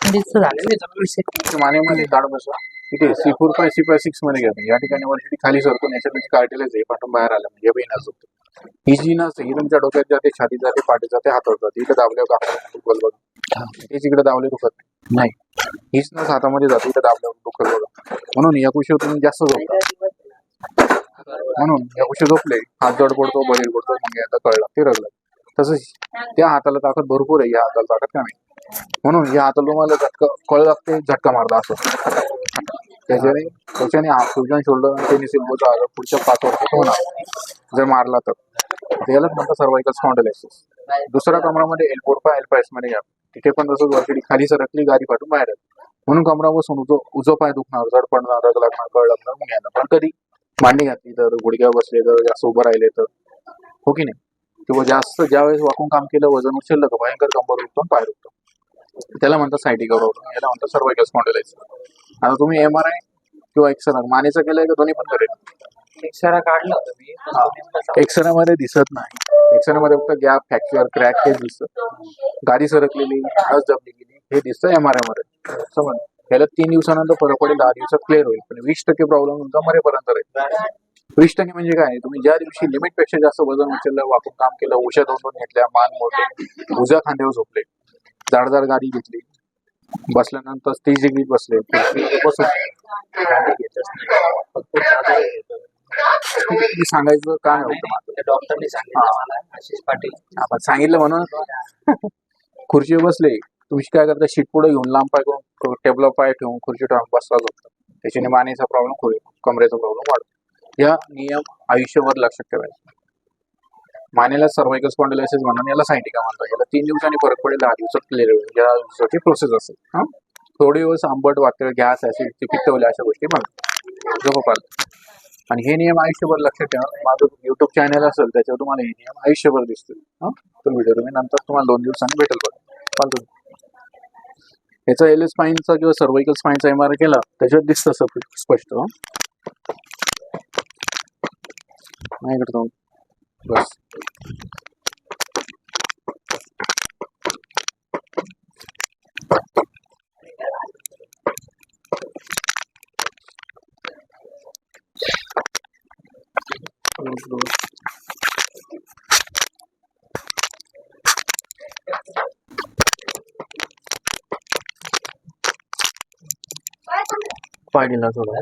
दिसत झालेलं मानेमध्ये काढ बसवा. इथे C four five C five सिक्समध्ये घ्या. या ठिकाणी वरती खाली सरकून याच्यात कार्टेलच आहे पाठून बाहेर आलं म्हणजे बी नस होतं ही जी नस ही तुमच्या डोक्यात जाते छातीत जाते पाठीत जाते हातात जाते इकडे दाबल्यावर दुखल बघा. इकडे दाबले दुखत नाही. हीच नस हातामध्ये जाते इकडे दाबल्यावर दुखल बघा. म्हणून या कुशीवर तुम्ही जास्त झोपता म्हणून या कुशी झोपले हात जड पडतो बळी पडतो मग आता कळलं ते रगलं तसंच त्या हाताला ताकद भरपूर आहे या हाताला ताकद कमी. म्हणून या हाताला तुम्हाला झटका कळ लागते झटका मारला असं. त्याच्याने त्याच्याने फ्युजन शोल्डर आणि सिल्बोचा आजार पुढच्या पाच वर्षात होणार. जर मारला तर. त्यालाच म्हणतात सर्वायकल स्पॉन्डलायसिस दुसऱ्या कमरामध्ये एल्बोर पाय एल्पायसमध्ये घ्या तिथे पण तसंच वरती खाली सरकली गाडी पाठवून बाहेर म्हणून कमरा बसून उजो उजो पाय दुखणार जड पडणार रग लागणार कळ लागणार मग यायला पण कधी मांडी घातली तर गुडघ्यावर बसले तर जास्त उभं राहिले तर. हो की नाही? किंवा जास्त ज्यावेळेस वाकून काम केलं वजन उचललं का भयंकर कंबर उठतो पाय दुखतो. त्याला म्हणतात सायटिका प्रॉब्लेम याला म्हणतात सर्वायकल स्पॉन्डलायसिस आता तुम्ही एम आर आय किंवा एक्सरे मानेचं केलंय का? दोन्ही पण करेल. एक्सरा काढला. एक्सरे मध्ये दिसत नाही. एक्सरे मध्ये फक्त गॅप फ्रॅक्चर क्रॅक हे दिसतं. गाडी सरकलेली नस दबली गेली हे दिसतं एम आर आयमध्ये. समज याला तीन दिवसानंतर फरक पडेल दहा दिवसात क्लिअर होईल. पण वीस टक्के प्रॉब्लेम तुमचा मरेपर्यंत राहील. वीस टक्के म्हणजे काय? तुम्ही ज्या दिवशी लिमिटपेक्षा जास्त वजन उचललं वाकून काम केलं उशा दोन दोन घेतल्या मान मोडले उजव्या खांद्यावर झोपले जाडदार गाडी घेतली. बसल्यानंतर स्टेज डिग्रीत बसले. बसून. सांगायचं काय होतं? डॉक्टरने सांगितलं म्हणून. खुर्चीवर बसले. तुम्ही काय करता? शीट पुढे घेऊन लांब पाय करून टेबल पाय ठेवून खुर्ची ठेवून बसला झोपता त्याच्याने मानेचा प्रॉब्लेम होईल. कमरेचा प्रॉब्लेम वाढतो. या नियम आयुष्यभर लक्षात ठेवायचे. मानेला सर्वायकल स्पॉन्डिलायसिस म्हणून याला सायटिका म्हणतात. याला तीन दिवसांनी फरक पडेल दहा दिवसात क्लिअर होईल. या दिवसाची प्रोसेस असेल. हा? थोडे दिवस आंबट वातळ गॅस ऍसिड पित्तवल्या अशा गोष्टी म्हणतात. जवळपास आणि हे नियम आयुष्यभर लक्षात ठेवा. माझं युट्यूब चॅनल असेल त्याच्यावर तुम्हाला हे नियम आयुष्यभर दिसतील. हा? तो व्हिडिओ तुम्ही नंतर तुम्हाला दोन दिवसांनी भेटेल बघा. चालतो याचा एल स्पाईनचा किंवा सर्वायकल स्पाईनचा एम आर केला त्याच्यात दिसतं सर स्पष्ट नाही करतो बस. पाडीला थोडं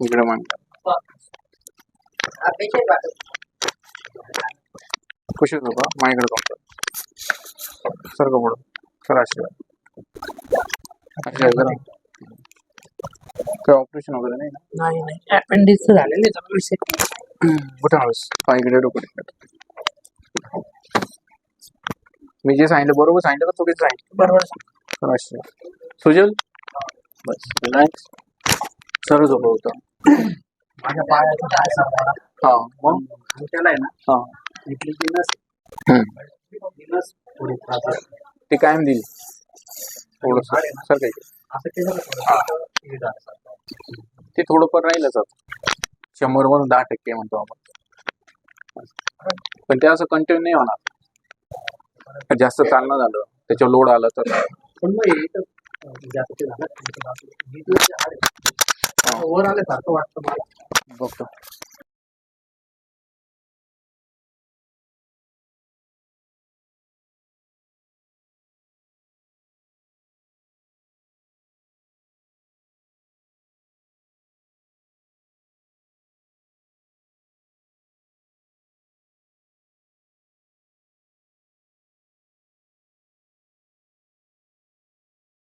इकडे मान खुशी होतो माझ्याकडे कंपर सारखं पुढं सर आशीर्वाद आशीर्वाद करा. काय ऑपरेशन वगैरे नाही ना? नाही नाही. अपेंडिक्स झालेलं कुठं हवस? पायकडे डोकं मी जे सांगितलं बरोबर सांगितलं का चुकीचं सांगितलं? बरोबर. सर आशीर्वाद सुजल? बस रिलॅक्स सर झोपं होतं. माझ्या पायाचं काय सांगणार हा. मग त्याला आहे ना हा. इथली ती नस हम्म. ती नस थोडी त्रास आहे. ते कायम देईल थोडस. सर काही असं केलं ना थोडं, हे. झालं सारखं. ते थोडं पण राहीलच आता. शंभर मधून दहा टक्के म्हणतो आपण. पण ते असं कंटिन्यू नाही होणार. जास्त चालणं झालं त्याच्यावर लोड आलं तर. पण मग हे तर, अं, जास्त ते झालं मी तुला ते हाड आहे. वर आल्यासारखं वाटतं मला. tampoco.